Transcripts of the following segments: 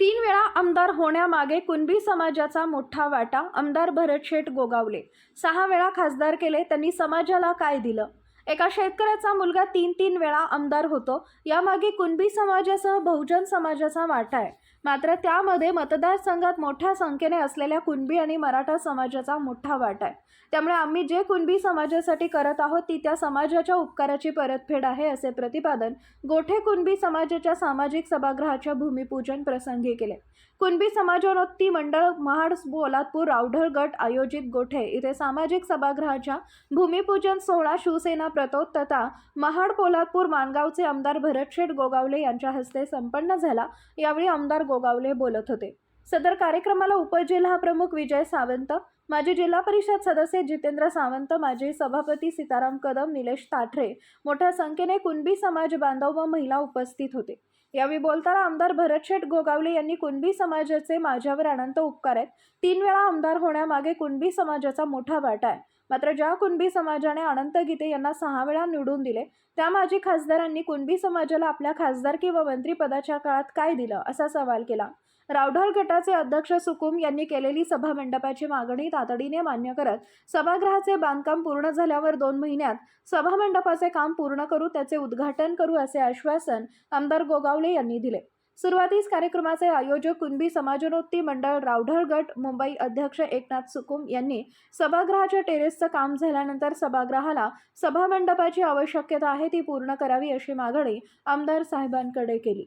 तीन वेळा आमदार होण्यामागे कुणबी समाजाचा मोठा वाटा आमदार भरत शेठ गोगावले. सहा वेळा खासदार केले त्यांनी समाजाला काय दिलं? एका शेतकऱ्याचा मुलगा तीन तीन वेळा आमदार होतो यामागे कुणबी समाजासह बहुजन समाजाचा वाटा आहे. मात्र त्यामध्ये मतदारसंघात मोठ्या संख्येने असलेल्या कुणबी आणि मराठा समाजाचा मोठा वाटा आहे. त्यामुळे आम्ही जे कुणबी समाजासाठी करत आहोत ती त्या समाजाच्या उपकाराची परतफेड आहे असे प्रतिपादन गोठे कुणबी समाजाच्या सामाजिक सभागृहाच्या भूमिपूजन प्रसंगी केले. कुणबी समाजोन्नती मंडळ महाड बोलादपूर रावढळ गट आयोजित गोठे इथे सामाजिक सभागृहाच्या भूमिपूजन सोहळा शिवसेना प्रतोत्तता तथा महाड पोलादपूर मानगावचे आमदार भरतशेठ गोगावले यांच्या हस्ते संपन्न झाला. यावेळी आमदार गोगावले बोलत होते. सदर कार्यक्रमाला उपजिल्हा प्रमुख विजय सावंत माजी जिल्हा परिषद सदस्य जितेंद्र सावंत माजी सभापती सीताराम कदम निलेश ताठरे मोठ्या संख्येने कुणबी समाज बांधव व महिला उपस्थित होते. यावेळी बोलताना आमदार भरतशेठ गोगावले यांनी कुणबी समाजाचे माझ्यावर अनंत उपकार आहेत. तीन वेळा आमदार होण्यामागे कुणबी समाजाचा मोठा वाटा आहे. मात्र ज्या कुणबी समाजाने अनंत गीते यांना सहा वेळा निवडून दिले त्या माजी खासदारांनी कुणबी समाजाला आपल्या खासदारकी व मंत्रिपदाच्या काळात काय दिलं असा सवाल केला. रावढाळ गटाचे अध्यक्ष सुकुम यांनी केलेली सभा मंडपाची मागणी तातडीने मान्य करत सभागृहाचे बांधकाम पूर्ण झाल्यावर दोन महिन्यात सभामंडपाचे काम पूर्ण करू त्याचे उद्घाटन करू असे आश्वासन आमदार गोगावले यांनी दिले. सुरुवातीस कार्यक्रमाचे आयोजक कुणबी समाजोन्नती मंडळ रावढळ गट मुंबई अध्यक्ष एकनाथ सुकुम यांनी सभागृहाच्या टेरेसचं काम झाल्यानंतर सभागृहाला सभामंडपाची आवश्यकता आहे ती पूर्ण करावी अशी मागणी आमदार साहेबांकडे केली.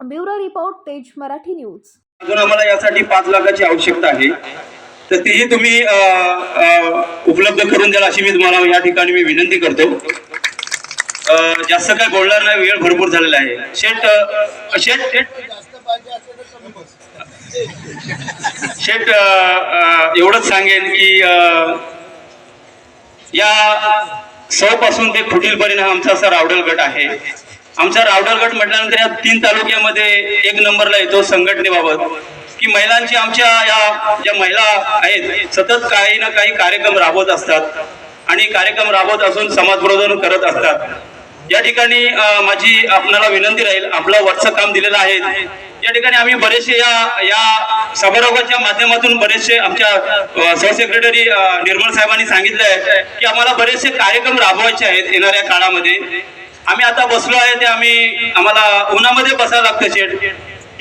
ब्युरो रिपोर्ट तेज मराठी न्यूज. अजून आम्हाला यासाठी पाच लाखाची आवश्यकता आहे. तर तीही तुम्ही उपलब्ध करून द्याल अशी मी तुम्हाला या ठिकाणी मी विनंती करतो. जास्त काय बोलणार नाही वेळ भरपूर झालेला आहे. शेठ शेट शेठ शेट एवढंच सांगेन की या सहपासून ते खुटीलपर्यंत हा आमचा असा रावडल गट आहे. आमचा रावडल गट म्हटल्यानंतर या तीन तालुक्यामध्ये एक नंबरला येतो संघटनेबाबत. की महिलांची आमच्या या ज्या महिला आहेत सतत काही ना काही कार्यक्रम राबवत असतात. आणि कार्यक्रम राबवत असून समाजप्रबोधन करत असतात. या ठिकाणी माझी आपल्याला विनंती राहील आपलं वरचं काम दिलेलं आहे. या ठिकाणी आम्ही बरेचसे या या सभारोगाच्या माध्यमातून बरेचसे आमच्या अं, सहसेक्रेटरी निर्मल साहेबांनी सांगितलं आहे की आम्हाला बरेचसे कार्यक्रम राबवायचे आहेत येणाऱ्या काळामध्ये. आम्ही आता बसलो आहे ते आम्ही आम्हाला उन्हामध्ये बसायला लागतं शेठ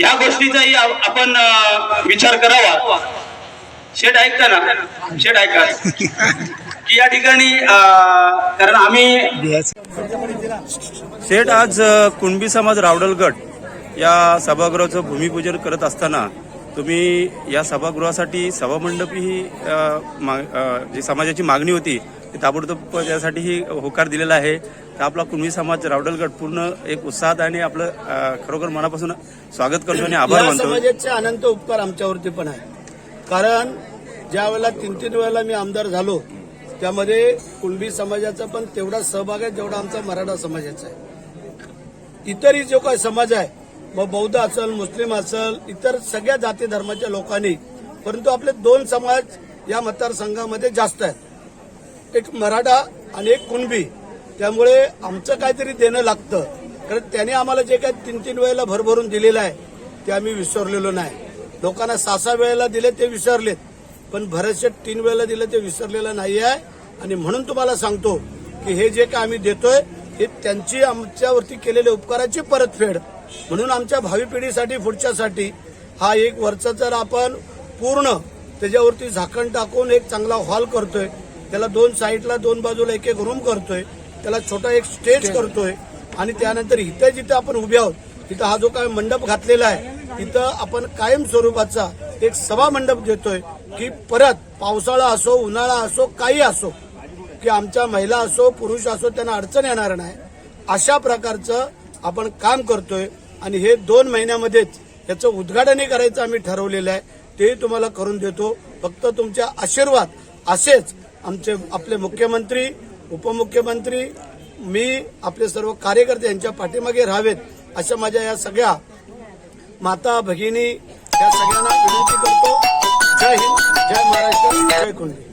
या गोष्टीचाही आपण विचार करावा. शेठ ऐकता ना? शेठ ऐका. की या ठिकाणी कारण आम्ही शेठ आज कुणबी समाज रावडल गट या सभागृहाचं भूमिपूजन करत असताना तुम्ही या सभागृहासाठी सभामंडपी ही जी समाजाची मागणी होती ताबडतोब त्यासाठी ही होकार दिलेला आहे. तर आपला कुणबी समाज रावडल गट पूर्ण एक उत्साहात आणि आपलं खरोखर मनापासून स्वागत करतो आणि आभार मानतो. समाजाचे अनंत उपकार आमच्यावरती पण आहे कारण ज्या वेळेला तीन तीन वेळेला मी आमदार झालो त्यामध्ये कुणबी समाजाचा पण तेवढा सहभाग आहे जेवढा आमचा मराठा समाजाचा आहे. इतरही जो काही समाज आहे मग बौद्ध असेल मुस्लिम असेल इतर सगळ्या जाती धर्माच्या लोकांनी परंतु आपले दोन समाज या मतदारसंघामध्ये जास्त आहेत. एक मराठा आणि एक कुणबी. त्यामुळे आमचं काहीतरी देणं लागतं. कारण त्याने आम्हाला जे काही तीन तीन वेळेला भरभरून दिलेलं आहे ते आम्ही विसरलेलो नाही. लोकांना सहा सहा वेळेला दिले ते विसरलेत. पण भरतशेठ तीन वेळेला दिलं ते विसरलेलं नाही आहे आणि म्हणून तुम्हाला सांगतो की हे जे काय आम्ही देतोय हे त्यांची आमच्यावरती केलेल्या उपकाराची परतफेड. म्हणून आमच्या भावी पिढीसाठी पुढच्यासाठी हा एक वरचा जर आपण पूर्ण त्याच्यावरती झाकण टाकून एक चांगला हॉल करतोय त्याला दोन साईडला दोन बाजूला एक एक रूम करतोय. त्याला छोटा एक स्टेज करतोय. आणि त्यानंतर इथं जिथं आपण उभे आहोत तिथं हा जो काय मंडप घातलेला आहे तिथं आपण कायम स्वरूपाचा एक सभा मंडप देतोय की परत पावसाळा असो उन्हाळा असो काही असो की आमच्या महिला असो पुरुष असो त्यांना अडचण येणार नाही. अशा प्रकारचं आपण काम करतोय. आणि हे दोन महिन्यामध्येच याचं उद्घाटनही करायचं आम्ही ठरवलेलं आहे. तेही तुम्हाला करून देतो. फक्त तुमच्या आशीर्वाद असेच आमचे आपले मुख्यमंत्री उपमुख्यमंत्री मी आपले सर्व कार्यकर्ते यांच्या पाठीमागे राहावेत अशा माझ्या या सगळ्या माता भगिनी या सगळ्यांना विनंती करतो. जय हिंद जय महाराष्ट्र जय कुंडी